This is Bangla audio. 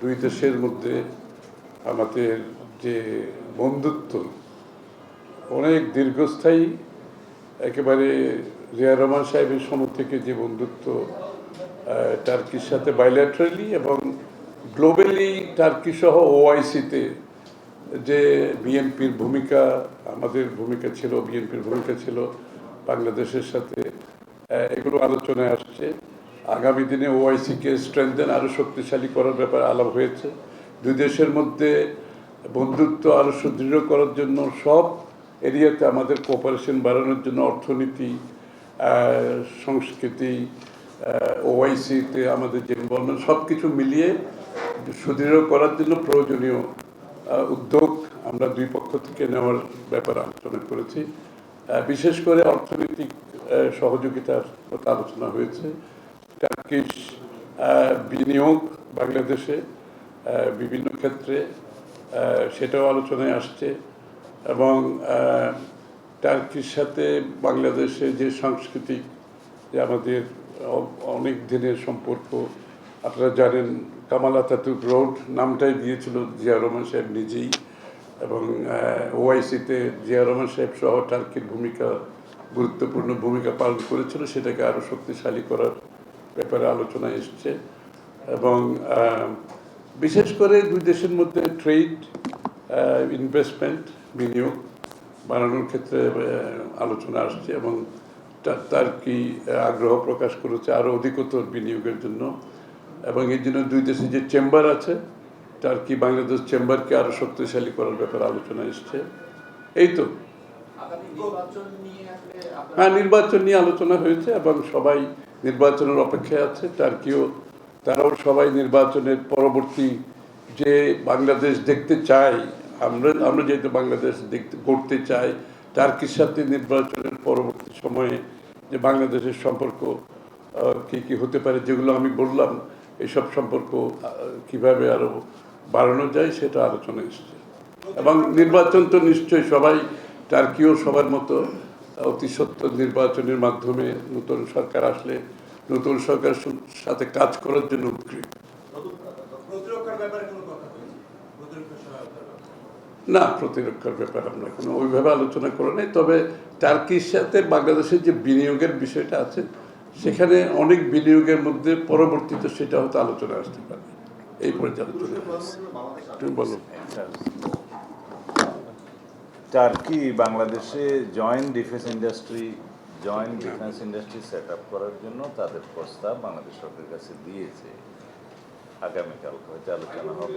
দুই দেশের মধ্যে আমাদের যে বন্ধুত্ব, অনেক দীর্ঘস্থায়ী, একেবারে রিয়া রহমান সাহেবের সময় থেকে যে বন্ধুত্ব টার্কির সাথে বাইল্যাটারালি এবং গ্লোবালি টার্কি সহ ওআইসিতে যে বিএনপির ভূমিকা, আমাদের ভূমিকা ছিল, বিএনপির ভূমিকা ছিল, বাংলাদেশের সাথে এগুলো আলোচনায় আসছে। আগামী দিনে ওআইসিকে স্ট্রেংথেন আরও শক্তিশালী করার ব্যাপারে আলাপ হয়েছে। দুই দেশের মধ্যে বন্ধুত্ব আরও সুদৃঢ় করার জন্য সব এরিয়াতে আমাদের কোঅপারেশন বাড়ানোর জন্য অর্থনীতি সংস্কৃতি ওআইসিতে আমাদের যে ইনভলভমেন্ট সব কিছু মিলিয়ে সুদৃঢ় করার জন্য প্রয়োজনীয় উদ্যোগ আমরা দুই পক্ষ থেকে নেওয়ার ব্যাপারে আলোচনা করেছি। বিশেষ করে অর্থনৈতিক সহযোগিতার কথা আলোচনা হয়েছে। টার্কিশ বিনিয়োগ বাংলাদেশে বিভিন্ন ক্ষেত্রে সেটাও আলোচনায় আসছে এবং টার্কির সাথে বাংলাদেশে যে সাংস্কৃতিক, যে আমাদের অনেক দিনের সম্পর্ক, আপনারা জানেন কামাল আতাতুর্ক রোড নামটাই দিয়েছিল জিয়া রহমান সাহেব নিজেই এবং ওআইসিতে জিয়া রহমান সাহেব সহ টার্কির ভূমিকা, গুরুত্বপূর্ণ ভূমিকা পালন করেছিল, সেটাকে আরও শক্তিশালী করার ব্যাপারে আলোচনা এসছে এবং বিশেষ করে দুই দেশের মধ্যে ট্রেড ইনভেস্টমেন্ট বিনিয়োগ বাড়ানোর ক্ষেত্রে আলোচনা আসছে এবং তার কি আগ্রহ প্রকাশ করেছে আরও অধিকতর বিনিয়োগের জন্য এবং এর জন্য দুই দেশে যে চেম্বার আছে, তার কি বাংলাদেশ চেম্বারকে আরও শক্তিশালী করার ব্যাপারে আলোচনা এসছে। এই তো হ্যাঁ নির্বাচন নিয়ে আলোচনা হয়েছে এবং সবাই নির্বাচনের অপেক্ষায় আছে। টার্কিও, তারাও সবাই নির্বাচনের পরবর্তী যে বাংলাদেশ দেখতে চাই আমরা আমরা যেহেতু বাংলাদেশ দেখতে করতে চাই, টার্কির সাথে নির্বাচনের পরবর্তী সময়ে যে বাংলাদেশের সম্পর্ক কি কি হতে পারে যেগুলো আমি বললাম এইসব সম্পর্ক কীভাবে আরও বাড়ানো যায় সেটা আলোচনা এসছে। এবং নির্বাচন তো নিশ্চয়ই সবাই টার্কিও সবার মতো অতি সত্য নির্বাচনের মাধ্যমে নতুন সরকার আসলে নতুন সরকার সাথে কাজ করার জন্য উদ্গ্রীব? না প্রতিরক্ষার ব্যাপারে আমরা কোনো ওইভাবে আলোচনা করে নাই। তবে টার্কির সাথে বাংলাদেশের যে বিনিয়োগের বিষয়টা আছে সেখানে অনেক বিনিয়োগের মধ্যে পরবর্তীতে সেটা হয়তো আলোচনা আসতে পারে। এই পর্যালোচনা বলো। টার্কি বাংলাদেশে joint defence industry joint defence industry set up করার জন্য তাদের প্রস্তাব বাংলাদেশ সরকারের কাছে দিয়েছে। আগামীকাল হয়তো আলোচনা হবে।